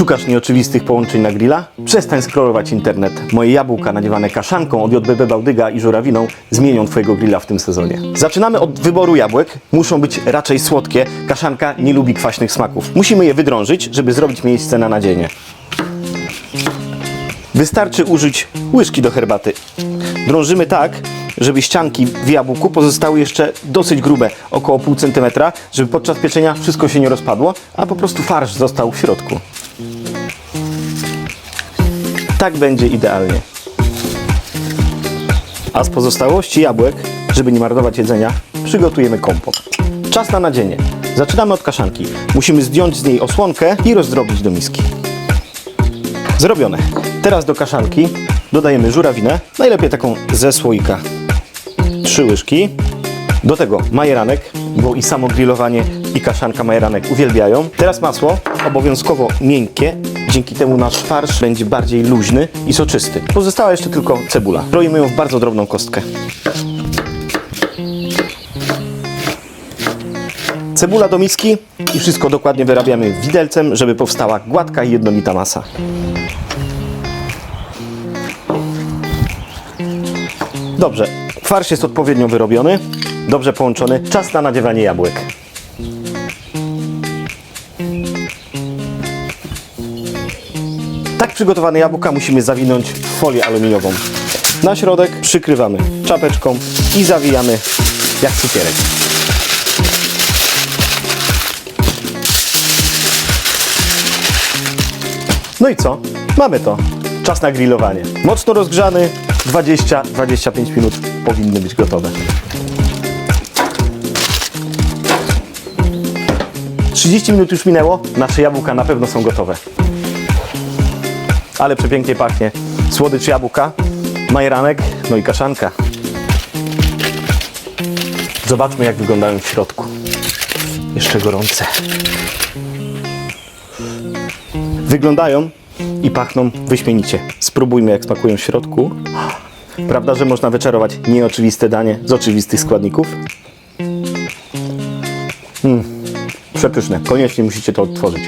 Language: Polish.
Szukasz nieoczywistych połączeń na grilla? Przestań scrollować internet. Moje jabłka nadziewane kaszanką od JBB Bałdyga i żurawiną zmienią Twojego grilla w tym sezonie. Zaczynamy od wyboru jabłek. Muszą być raczej słodkie. Kaszanka nie lubi kwaśnych smaków. Musimy je wydrążyć, żeby zrobić miejsce na nadzienie. Wystarczy użyć łyżki do herbaty. Drążymy tak, żeby ścianki w jabłku pozostały jeszcze dosyć grube, około pół centymetra, żeby podczas pieczenia wszystko się nie rozpadło, a po prostu farsz został w środku. Tak będzie idealnie. A z pozostałości jabłek, żeby nie marnować jedzenia, przygotujemy kompot. Czas na nadzienie. Zaczynamy od kaszanki. Musimy zdjąć z niej osłonkę i rozdrobić do miski. Zrobione. Teraz do kaszanki dodajemy żurawinę, najlepiej taką ze słoika. Trzy łyżki. Do tego majeranek, bo i samo grillowanie i kaszanka majeranek uwielbiają. Teraz masło, obowiązkowo miękkie. Dzięki temu nasz farsz będzie bardziej luźny i soczysty. Pozostała jeszcze tylko cebula. Kroimy ją w bardzo drobną kostkę. Cebula do miski i wszystko dokładnie wyrabiamy widelcem, żeby powstała gładka i jednolita masa. Dobrze, farsz jest odpowiednio wyrobiony, dobrze połączony. Czas na nadziewanie jabłek. Tak przygotowane jabłka musimy zawinąć w folię aluminiową. Na środek przykrywamy czapeczką i zawijamy jak cukierek. No i co? Mamy to. Czas na grillowanie. Mocno rozgrzany, 20-25 minut powinny być gotowe. 30 minut już minęło, nasze jabłka na pewno są gotowe. Ale przepięknie pachnie. Słodycz jabłka, majeranek, no i kaszanka. Zobaczmy jak wyglądają w środku. Jeszcze gorące. Wyglądają i pachną wyśmienicie. Spróbujmy, jak smakują w środku. Prawda, że można wyczarować nieoczywiste danie z oczywistych składników? Mm. Przepyszne. Koniecznie musicie to odtworzyć.